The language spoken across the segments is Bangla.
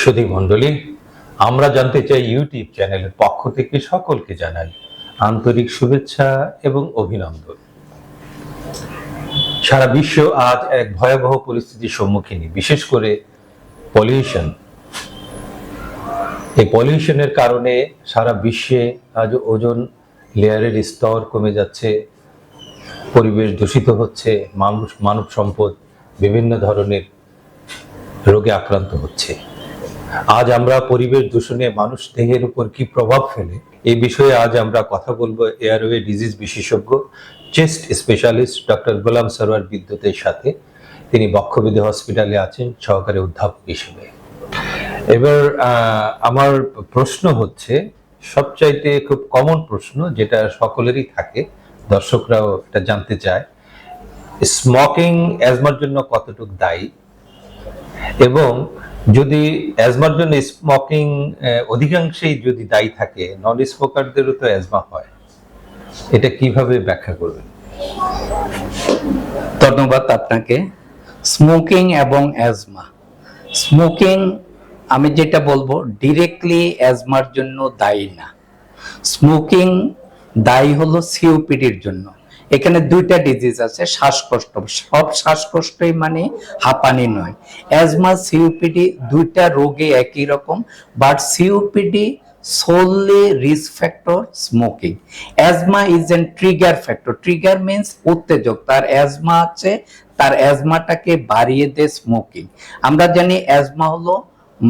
সুধী মণ্ডলী, আমরা জানতে চাই ইউটিউব চ্যানেলের পক্ষ থেকে সকলকে জানাই আন্তরিক শুভেচ্ছা এবং অভিনন্দন। সারা বিশ্ব আজ এক ভয়াবহ পরিস্থিতির সম্মুখীন, বিশেষ করে পলিউশন। এই পলিউশনের কারণে সারা বিশ্বে আজ ওজন লেয়ারের স্তর কমে যাচ্ছে, পরিবেশ দূষিত হচ্ছে, মানুষ, মানব সম্পদ বিভিন্ন ধরনের রোগে আক্রান্ত হচ্ছে। আজ আমরা পরিবেশ দূষণে মানুষ দেহের উপর কি প্রভাব ফেলে? এই বিষয়ে আজ আমরা কথা বলব এয়ারওয়ে ডিজিজ বিশেষজ্ঞ, chest specialist doctor Golam Sarwar বিদ্যুতের সাথে। তিনি বক্ষবিধি হসপিটালে আছেন, সহকারী অধ্যাপক হিসেবে। এবার আমার প্রশ্ন হচ্ছে, সবচাইতে খুব কমন প্রশ্ন যেটা সকলেরই থাকে, দর্শকরাও এটা জানতে চায় স্মোকিং অ্যাজমার জন্য কতটুকু দায়ী? এবং যদি অ্যাজমার জন্য স্মোকিং অধিকাংশেই যদি দায়ী থাকে নন স্মোকারদেরও তো অ্যাজমা হয়। এটা কীভাবে ব্যাখ্যা করবেন? ধন্যবাদ আপনাকে। স্মোকিং এবং অ্যাজমা স্মোকিং আমি যেটা বলব ডিরেক্টলি অ্যাজমার জন্য দায়ী না। স্মোকিং দায়ী হলো সিওপিডির জন্য। এখানে দুইটা ডিজিজ আছে, শ্বাসকষ্ট। সব শ্বাসকষ্টই মানে হাঁপানি নয়। অ্যাজমা সিওপিডি দুইটা রোগে একই রকম but COPD solely risk factor smoking asthma is a trigger factor trigger means উত্তেজক। তার অ্যাজমা আছে, তার অ্যাজমাটাকে বাড়িয়ে দেয় স্মোকিং আমরা জানি অ্যাজমা হলো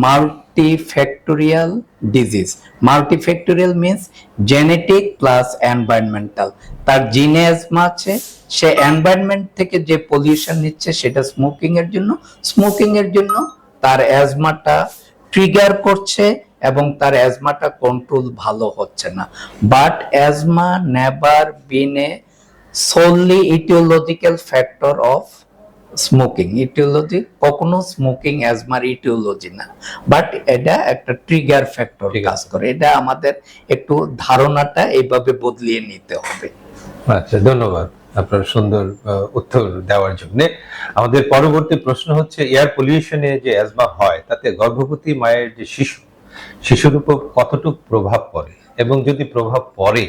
multifactorial disease multifactorial means genetic plus environmental তার জিনে অ্যাজমা আছে, সে এনভায়রনমেন্ট থেকে যে পলিউশন নিচ্ছে সেটা স্মোকিং এর জন্য স্মোকিং এর জন্য তার অ্যাজমাটা ট্রিগার করছে এবং তার অ্যাজমাটা কন্ট্রোল ভালো হচ্ছে না। But asthma never been a solely etiological factor of smoking etiology কখনো স্মোকিং অ্যাজমার ইটিওলজি না। বাট এটা একটা ট্রিগার ফ্যাক্টর কাজ করে। এটা আমাদের একটু ধারণাটা এইভাবে বদলিয়ে নিতে হবে। আচ্ছা ধন্যবাদ আপনার সুন্দর উত্তর দেওয়ার জন্য। আমাদের পরবর্তী প্রশ্ন হচ্ছে এয়ার পলিউশনে যে অ্যাজমা হয় তাতে গর্ভবতী মায়ের যে শিশু শিশুর উপর কতটুকু প্রভাব পড়ে? এবং যদি প্রভাব পড়ে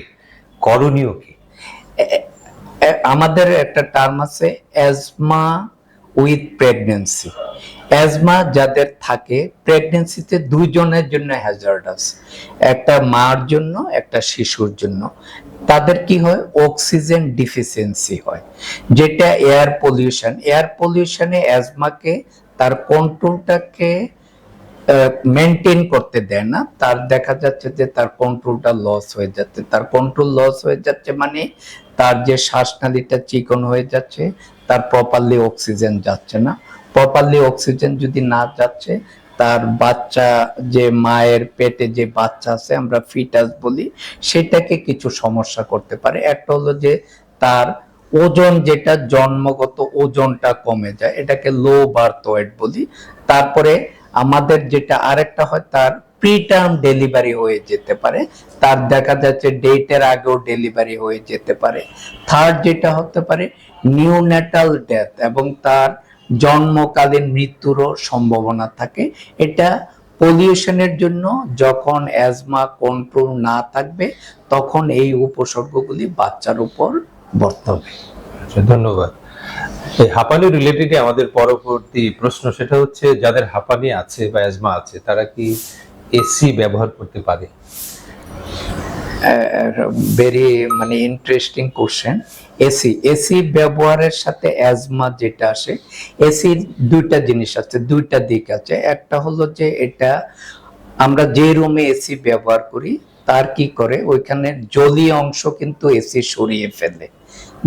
করণীয় কি? আমাদের একটা টার্ম আছে অ্যাজমা উইথ প্রেগনেন্সি অ্যাজমা যাদের থাকে প্রেগনেন্সিতে দুইজনের জন্য হ্যাজার্ডাস একটা মার জন্য, একটা শিশুর জন্য। তাদের কি হয়? অক্সিজেন ডিফিসিয়েন্সি হয়। যেটা এয়ার পলিউশন এয়ার পলিউশনে অ্যাজমাকে তার কন্ট্রোলটাকে মেনটেন করতে দেয় না। তার দেখা যাচ্ছে যে তার কন্ট্রোলটা লস হয়ে যাচ্ছে। তার কন্ট্রোল লস হয়ে যাচ্ছে মানে তার যে শ্বাসনালীটা চিকন হয়ে যাচ্ছে, তার প্রপারলি অক্সিজেন যাচ্ছে না। প্রপারলি অক্সিজেন যদি না যাচ্ছে, তার বাচ্চা যে মায়ের পেটে যে বাচ্চা আছে, আমরা ফিটাস বলি, সেটাকে কিছু সমস্যা করতে পারে। একটা হলো যে তার ওজন যেটা জন্মগত ওজনটা কমে যায়, এটাকে লো বার্থ ওয়েট বলি। তারপরে আমাদের যেটা আরেকটা হয়, তার প্রি টার্ম ডেলিভারি হয়ে যেতে পারে। তার দেখা যাচ্ছে ডেটের আগেও ডেলিভারি হয়ে যেতে পারে। থার্ড যেটা হতে পারে নিউনেটাল ডেথ এবং তার জন্মকালীন মৃত্যুরও সম্ভাবনা থাকে। এটা পলিউশনের জন্য যখন অ্যাজমা কন্ট্রোল না থাকবে, তখন এই উপসর্গগুলি বাচ্চার উপর বর্তবে। আচ্ছা ধন্যবাদ। হাঁপানি রিলেটেড আমাদের পরবর্তী প্রশ্ন, সেটা হচ্ছে যাদের হাঁপানি আছে বা অ্যাজমা আছে, তারা কি এসি ব্যবহার করতে পারে? ভেরি মানে ইন্টারেস্টিং কোশ্চেন এসি এসি ব্যবহারের সাথে অ্যাজমা যেটা আসে এসির দুইটা জিনিস আছে, দুইটা দিক আছে। একটা হলো যে এটা আমরা যে রুমে এসি ব্যবহার করি, তার কি করে? ওইখানে জলীয় অংশ কিন্তু এসি সরিয়ে ফেলে।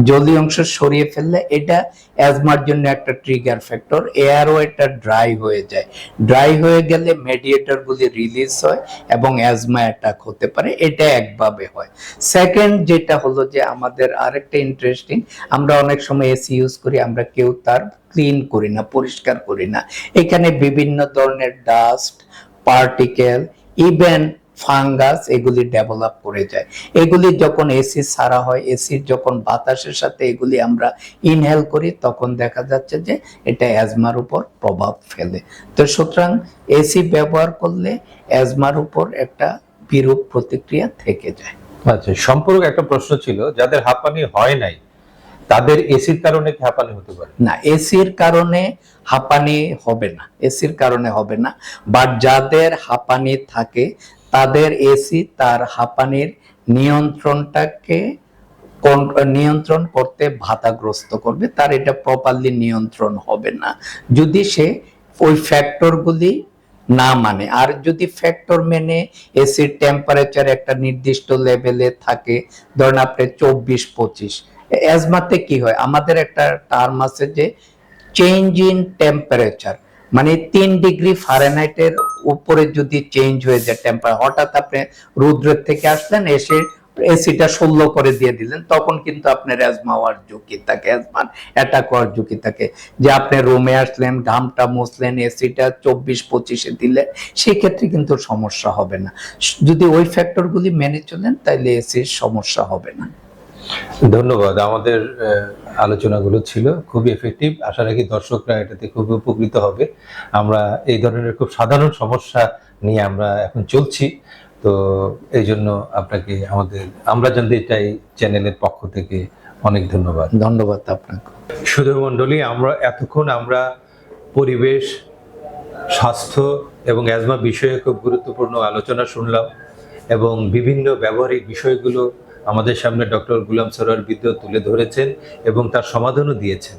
জলীয় অংশ সরিয়ে ফেললে এটা অ্যাজমার জন্য একটা ট্রিগার ফ্যাক্টর এয়ারও এটা ড্রাই হয়ে যায়। ড্রাই হয়ে গেলে মেডিয়েটর গুলি রিলিজ হয় এবং অ্যাজমা অ্যাটাক হতে পারে, এটা একভাবে হয়। সেকেন্ড যেটা হলো যে আমাদের আরেকটা ইন্টারেস্টিং আমরা অনেক সময় এসি ইউজ করি, আমরা কেউ তার ক্লিন করি না, পরিষ্কার করি না। এখানে বিভিন্ন ধরনের ডাস্ট পার্টিকেল ইভেন ফাঙ্গাস এগুলি ডেভেলপ করে যায়। এগুলি যখন এসি ছাড়া হয় এসির যখন বাতাসের সাথে এগুলি আমরা ইনহেল করি তখন দেখা যাচ্ছে যে এটা অ্যাজমার উপর প্রভাব ফেলে। তো সুতরাং এসি ব্যবহার করলে অ্যাজমার উপর একটা বিরূপ প্রতিক্রিয়া থেকে যায়। আচ্ছা সম্পর্ক একটা প্রশ্ন ছিল যাদের হাঁপানি হয় নাই তাদের এসির কারণে কি হাঁপানি হতে পারে? না এসির কারণে হাঁপানি হবে না এসির কারণে হবে না বাট যাদের হাঁপানি থাকে তাদের এসি তার হাঁপানির নিয়ন্ত্রণটাকে নিয়ন্ত্রণ করতে ভাতাগ্রস্ত করবে। তার এটা প্রপারলি নিয়ন্ত্রণ হবে না। যদি সে ওই ফ্যাক্টরগুলি না মানে আর যদি ফ্যাক্টর মেনে এসির টেম্পারেচার একটা নির্দিষ্ট লেভেলে থাকে, ধরেন আপনি চব্বিশ পঁচিশ অ্যাজমাতে কি হয়? আমাদের একটা টার্ম আছে যে চেঞ্জ ইন টেম্পারেচার মানে তিন ডিগ্রি ফারেনহাইটের উপরে যদি চেঞ্জ হয়ে যায় টেম্পার হঠাৎ আপনি রুদ্রের থেকে আসলেন, এসে এসিটা ষোলো করে দিয়ে দিলেন, তখন কিন্তু আপনার অ্যাজমা হওয়ার ঝুঁকি থাকে। অ্যাজমার অ্যাটাক হওয়ার ঝুঁকি থাকে। যে আপনি রুমে আসলেন, ঘামটা মুছলেন এসিটা চব্বিশ পঁচিশে দিলে সেক্ষেত্রে কিন্তু সমস্যা হবে না। যদি ওই ফ্যাক্টরগুলি মেনে চলেন তাহলে এসির সমস্যা হবে না। ধন্যবাদ। আমাদের আলোচনাগুলো ছিল খুবই এফেক্টিভ আশা রাখি দর্শকরা এটাতে খুব উপকৃত হবে। আমরা এই ধরনের খুব সাধারণ সমস্যা নিয়ে আমরা এখন চলছি। তো এই জন্য আপনাকে আমাদের আমরা জানতে চাই চ্যানেলের পক্ষ থেকে অনেক ধন্যবাদ। ধন্যবাদ আপনাকে। সুধী মণ্ডলী আমরা এতক্ষণ আমরা পরিবেশ স্বাস্থ্য এবং অ্যাজমা বিষয়ে খুব গুরুত্বপূর্ণ আলোচনা শুনলাম এবং বিভিন্ন ব্যবহারিক বিষয়গুলো আমাদের সামনে ডক্টর গুলাম সরোয়ার বিদ্যুৎ তুলে ধরেছেন এবং তার সমাধানও দিয়েছেন।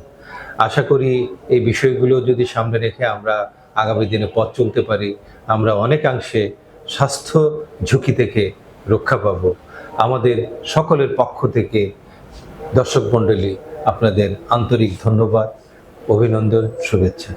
আশা করি এই বিষয়গুলো যদি সামনে রেখে আমরা আগামী দিনে পথ চলতে পারি, আমরা অনেকাংশে স্বাস্থ্য ঝুঁকি থেকে রক্ষা পাব। আমাদের সকলের পক্ষ থেকে দর্শক মণ্ডলী, আপনাদের আন্তরিক ধন্যবাদ, অভিনন্দন, শুভেচ্ছা।